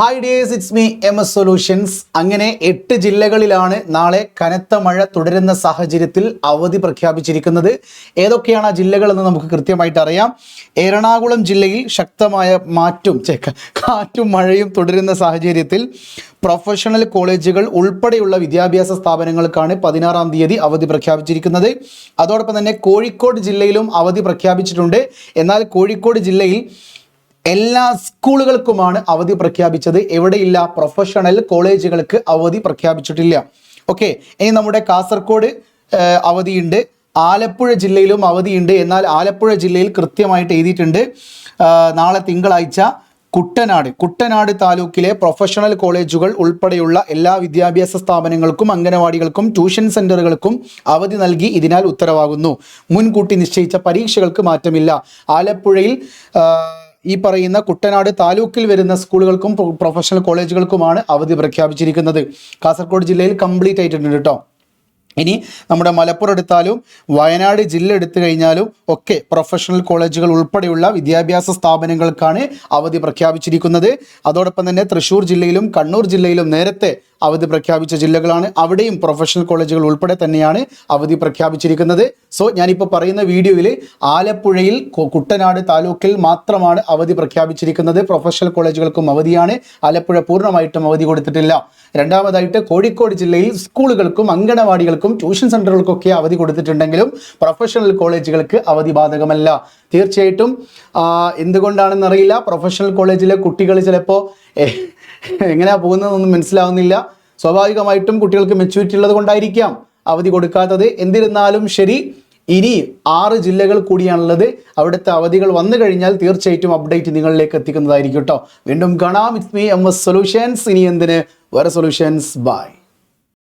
Hi dears it's me M S solutions അങ്ങനെ എട്ട് ജില്ലകളിലാണ് നാളെ കനത്ത മഴ തുടരുന്ന സാഹചര്യത്തിൽ അവധി പ്രഖ്യാപിച്ചിരിക്കുന്നത്. ഏതൊക്കെയാണ് ആ ജില്ലകളെന്ന് നമുക്ക് കൃത്യമായിട്ട് അറിയാം. എറണാകുളം ജില്ലയിൽ ശക്തമായ മാറ്റും കാറ്റും മഴയും തുടരുന്ന സാഹചര്യത്തിൽ പ്രൊഫഷണൽ കോളേജുകൾ ഉൾപ്പെടെയുള്ള വിദ്യാഭ്യാസ സ്ഥാപനങ്ങൾക്കാണ് പതിനാറാം തീയതി അവധി പ്രഖ്യാപിച്ചിരിക്കുന്നത്. അതോടൊപ്പം തന്നെ കോഴിക്കോട് ജില്ലയിലും അവധി പ്രഖ്യാപിച്ചിട്ടുണ്ട്. എന്നാൽ കോഴിക്കോട് ജില്ലയിൽ എല്ലാ സ്കൂളുകൾക്കുമാണ് അവധി പ്രഖ്യാപിച്ചത്. എവിടെയില്ല പ്രൊഫഷണൽ കോളേജുകൾക്ക് അവധി പ്രഖ്യാപിച്ചിട്ടില്ല. ഓക്കെ ഇനി നമ്മുടെ കാസർഗോഡ് അവധിയുണ്ട്. ആലപ്പുഴ ജില്ലയിലും അവധിയുണ്ട്. എന്നാൽ ആലപ്പുഴ ജില്ലയിൽ കൃത്യമായിട്ട് എഴുതിയിട്ടുണ്ട് നാളെ തിങ്കളാഴ്ച കുട്ടനാട്. കുട്ടനാട് താലൂക്കിലെ പ്രൊഫഷണൽ കോളേജുകൾ ഉൾപ്പെടെയുള്ള എല്ലാ വിദ്യാഭ്യാസ സ്ഥാപനങ്ങൾക്കും അംഗനവാടികൾക്കും ട്യൂഷൻ സെന്ററുകൾക്കും അവധി നൽകി ഇതിനാൽ ഉത്തരവാകുന്നു. മുൻകൂട്ടി നിശ്ചയിച്ച പരീക്ഷകൾക്ക് മാറ്റമില്ല. ആലപ്പുഴയിൽ ഈ പറയുന്ന കുട്ടനാട് താലൂക്കിൽ വരുന്ന സ്കൂളുകൾക്കും പ്രൊഫഷണൽ കോളേജുകൾക്കുമാണ് അവധി പ്രഖ്യാപിച്ചിരിക്കുന്നത്. കാസർഗോഡ് ജില്ലയിൽ കംപ്ലീറ്റ് ആയിട്ടുണ്ട് കേട്ടോ ഇനി നമ്മുടെ മലപ്പുറം എടുത്താലും വയനാട് ജില്ല എടുത്തു കഴിഞ്ഞാലും ഒക്കെ പ്രൊഫഷണൽ കോളേജുകൾ ഉൾപ്പെടെയുള്ള വിദ്യാഭ്യാസ സ്ഥാപനങ്ങൾക്കാണ് അവധി പ്രഖ്യാപിച്ചിരിക്കുന്നത്. അതോടൊപ്പം തന്നെ തൃശ്ശൂർ ജില്ലയിലും കണ്ണൂർ ജില്ലയിലും നേരത്തെ അവധി പ്രഖ്യാപിച്ച ജില്ലകളാണ്. അവിടെയും പ്രൊഫഷണൽ കോളേജുകൾ ഉൾപ്പെടെ തന്നെയാണ് അവധി പ്രഖ്യാപിച്ചിരിക്കുന്നത്. സോ ഞാനിപ്പോൾ പറയുന്ന വീഡിയോയിൽ ആലപ്പുഴയിൽ കുട്ടനാട് താലൂക്കിൽ മാത്രമാണ് അവധി പ്രഖ്യാപിച്ചിരിക്കുന്നത്. പ്രൊഫഷണൽ കോളേജുകൾക്കും അവധിയാണ്. ആലപ്പുഴ പൂർണമായിട്ടും അവധി കൊടുത്തിട്ടില്ല. രണ്ടാമതായിട്ട് കോഴിക്കോട് ജില്ലയിൽ സ്കൂളുകൾക്കും അങ്കണവാടികൾക്കും ട്യൂഷൻ സെന്ററുകൾക്കൊക്കെ അവധി കൊടുത്തിട്ടുണ്ടെങ്കിലും പ്രൊഫഷണൽ കോളേജുകൾക്ക് അവധി ബാധകമല്ല. തീർച്ചയായിട്ടും എന്തുകൊണ്ടാണെന്നറിയില്ല. പ്രൊഫഷണൽ കോളേജിലെ കുട്ടികൾ ചിലപ്പോൾ എങ്ങനെയാണ് പോകുന്നതെന്നൊന്നും മനസ്സിലാവുന്നില്ല. സ്വാഭാവികമായിട്ടും കുട്ടികൾക്ക് മെച്യൂരിറ്റി ഉള്ളത് കൊണ്ടായിരിക്കാം അവധി കൊടുക്കാത്തത്. എന്നിരുന്നാലും ശരി ഇനി ആറ് ജില്ലകൾ കൂടിയാണുള്ളത്. അവിടുത്തെ അവധികൾ വന്നു കഴിഞ്ഞാൽ തീർച്ചയായിട്ടും അപ്ഡേറ്റ് നിങ്ങളിലേക്ക് എത്തിക്കുന്നതായിരിക്കും കേട്ടോ. വീണ്ടും കാണാം. It's me M S solutions ഇനി എന്തിന്? വേറെ സൊല്യൂഷൻസ് ബൈ